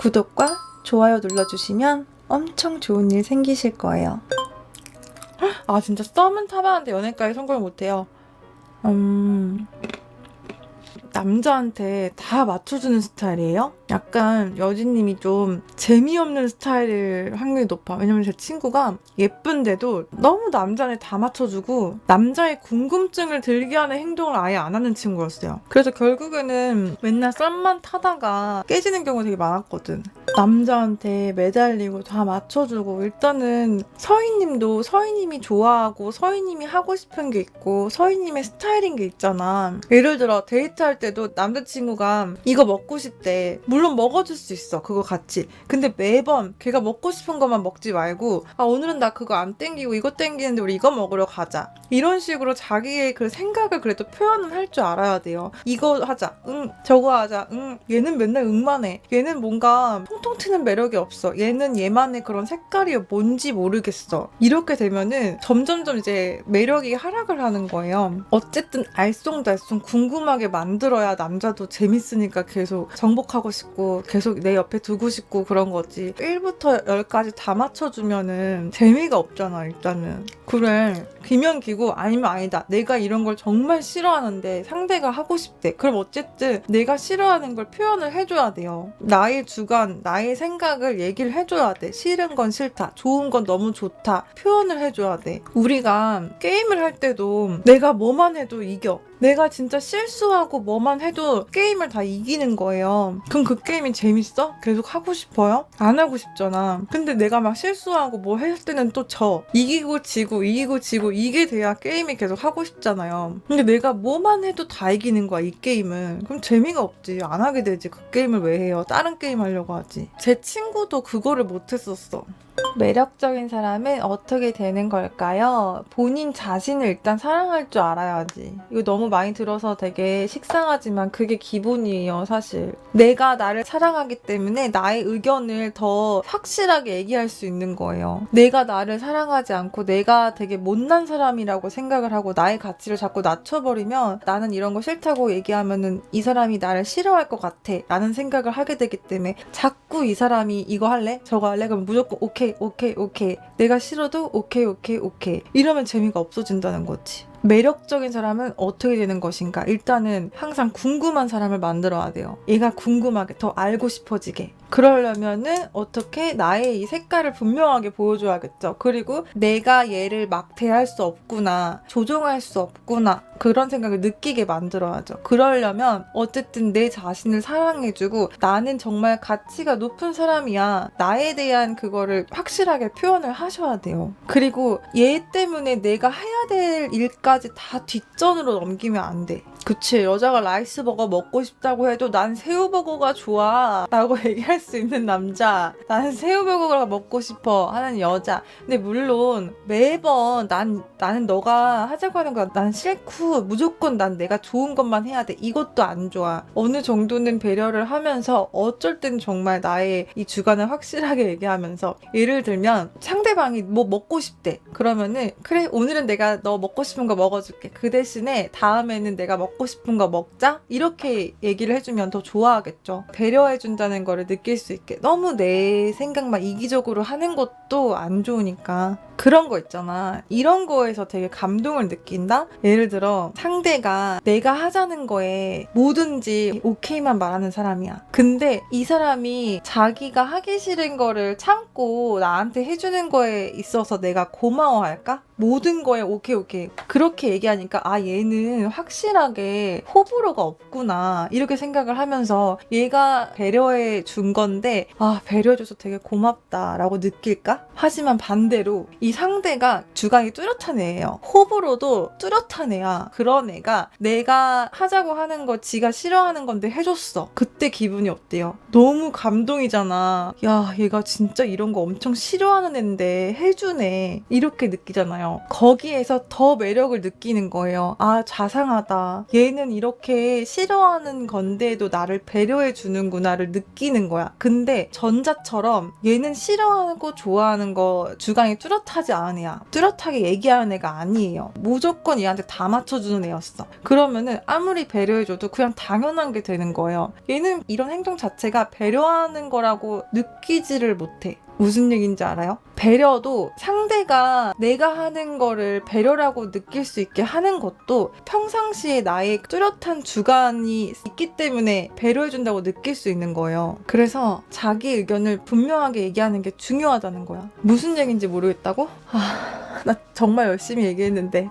구독과 좋아요 눌러주시면 엄청 좋은 일 생기실 거예요. 아 진짜 썸은 타봤는데 연애까지 성공을 못해요. 음 남자한테 다 맞춰주는 스타일이에요? 약간 여진님이 좀 재미없는 스타일일 확률이 높아. 왜냐면 제 친구가 예쁜데도 너무 남자한테 다 맞춰주고 남자의 궁금증을 들게 하는 행동을 아예 안 하는 친구였어요. 그래서 결국에는 맨날 썸만 타다가 깨지는 경우가 되게 많았거든. 남자한테 매달리고 다 맞춰주고 일단은 서희님도 서희님이 좋아하고 서희님이 하고 싶은 게 있고 서희님의 스타일인 게 있잖아. 예를 들어 데이트할 때도 남자친구가 이거 먹고 싶대. 물론 먹어줄 수 있어. 그거 같이. 근데 매번 걔가 먹고 싶은 것만 먹지 말고 아 오늘은 나 그거 안 땡기고 이거 땡기는데 우리 이거 먹으러 가자. 이런 식으로 자기의 그 생각을 그래도 표현을 할 줄 알아야 돼요. 이거 하자. 응. 저거 하자. 응. 얘는 맨날 응만 해. 얘는 뭔가 통통 튀는 매력이 없어. 얘는 얘만의 그런 색깔이 뭔지 모르겠어. 이렇게 되면은 점점점 이제 매력이 하락을 하는 거예요. 어쨌든 알쏭달쏭 궁금하게 만들어야 남자도 재밌으니까 계속 정복하고 싶고 계속 내 옆에 두고 싶고 그런 거지. 1부터 10까지 다 맞춰주면은 재미가 없잖아, 일단은. 그래. 기면 기고 아니면 아니다. 내가 이런 걸 정말 싫어하는데 상대가 하고 싶대. 그럼 어쨌든 내가 싫어하는 걸 표현을 해줘야 돼요. 나의 주관, 나의 생각을 얘기를 해줘야 돼. 싫은 건 싫다. 좋은 건 너무 좋다. 표현을 해줘야 돼. 우리가 게임을 할 때도 내가 뭐만 해도 이겨. 내가 진짜 실수하고 뭐만 해도 게임을 다 이기는 거예요. 그럼 그 게임이 재밌어? 계속 하고 싶어요? 안 하고 싶잖아. 근데 내가 막 실수하고 뭐 했을 때는 또 져. 이기고 지고 이기고 지고 이게 돼야 게임이 계속 하고 싶잖아요. 근데 내가 뭐만 해도 다 이기는 거야, 이 게임은. 그럼 재미가 없지. 안 하게 되지. 그 게임을 왜 해요? 다른 게임 하려고 하지. 제 친구도 그거를 못 했었어. 매력적인 사람은 어떻게 되는 걸까요? 본인 자신을 일단 사랑할 줄 알아야지. 이거 너무 많이 들어서 되게 식상하지만 그게 기본이에요, 사실. 내가 나를 사랑하기 때문에 나의 의견을 더 확실하게 얘기할 수 있는 거예요. 내가 나를 사랑하지 않고 내가 되게 못난 사람이라고 생각을 하고 나의 가치를 자꾸 낮춰버리면 나는 이런 거 싫다고 얘기하면은 이 사람이 나를 싫어할 것 같아. 라는 생각을 하게 되기 때문에 자꾸 이 사람이 이거 할래? 저거 할래? 그럼 무조건 오케이, 오케이, 오케이. 내가 싫어도 오케이, 오케이, 오케이. 이러면 재미가 없어진다는 거지. 매력적인 사람은 어떻게 되는 것인가? 일단은 항상 궁금한 사람을 만들어야 돼요. 얘가 궁금하게, 더 알고 싶어지게. 그러려면은 어떻게 나의 이 색깔을 분명하게 보여줘야겠죠. 그리고 내가 얘를 막 대할 수 없구나. 조종할 수 없구나. 그런 생각을 느끼게 만들어야죠. 그러려면 어쨌든 내 자신을 사랑해주고 나는 정말 가치가 높은 사람이야. 나에 대한 그거를 확실하게 표현을 하셔야 돼요. 그리고 얘 때문에 내가 해야 될 일까 지 다 뒷전으로 넘기면 안 돼. 그치 여자가 라이스버거 먹고 싶다고 해도 난 새우버거가 좋아. 라고 얘기할 수 있는 남자. 나는 새우버거가 먹고 싶어 하는 여자. 근데 물론 매번 난 나는 너가 하자고 하는 거난 싫고 무조건 난 내가 좋은 것만 해야 돼. 이것도 안 좋아. 어느 정도는 배려를 하면서 어쩔 땐 정말 나의 이 주관을 확실하게 얘기하면서 예를 들면 상대방이 뭐 먹고 싶대. 그러면은 그래 오늘은 내가 너 먹고 싶은 거 먹어줄게. 그 대신에 다음에는 내가 먹고 싶은 거 먹자? 이렇게 얘기를 해주면 더 좋아하겠죠. 배려해준다는 거를 느낄 수 있게. 너무 내 생각만 이기적으로 하는 것도 안 좋으니까 그런 거 있잖아. 이런 거에서 되게 감동을 느낀다? 예를 들어 상대가 내가 하자는 거에 뭐든지 오케이만 말하는 사람이야. 근데 이 사람이 자기가 하기 싫은 거를 참고 나한테 해주는 거에 있어서 내가 고마워할까? 모든 거에 오케이 오케이. 그렇게 얘기하니까 아 얘는 확실하게 호불호가 없구나. 이렇게 생각을 하면서 얘가 배려해 준 건데 아 배려해줘서 되게 고맙다라고 느낄까? 하지만 반대로 이 상대가 주관이 뚜렷한 애예요 호불호도 뚜렷한 애야 그런 애가 내가 하자고 하는 거 지가 싫어하는 건데 해줬어 그때 기분이 어때요? 너무 감동이잖아 야 얘가 진짜 이런 거 엄청 싫어하는 애인데 해주네 이렇게 느끼잖아요 거기에서 더 매력을 느끼는 거예요. 아, 자상하다. 얘는 이렇게 싫어하는 건데도 나를 배려해 주는구나를 느끼는 거야. 근데 전자처럼 얘는 싫어하는 거 좋아하는 거 주관이 뚜렷한 뚜렷하지 않은 애야. 뚜렷하게 얘기하는 애가 아니에요. 무조건 얘한테 다 맞춰주는 애였어. 그러면은 아무리 배려해줘도 그냥 당연한 게 되는 거예요. 얘는 이런 행동 자체가 배려하는 거라고 느끼지를 못해. 무슨 얘기인지 알아요? 배려도 상대가 내가 하는 거를 배려라고 느낄 수 있게 하는 것도 평상시에 나의 뚜렷한 주관이 있기 때문에 배려해준다고 느낄 수 있는 거예요. 그래서 자기 의견을 분명하게 얘기하는 게 중요하다는 거야. 무슨 얘기인지 모르겠다고? 아, 나 정말 열심히 얘기했는데.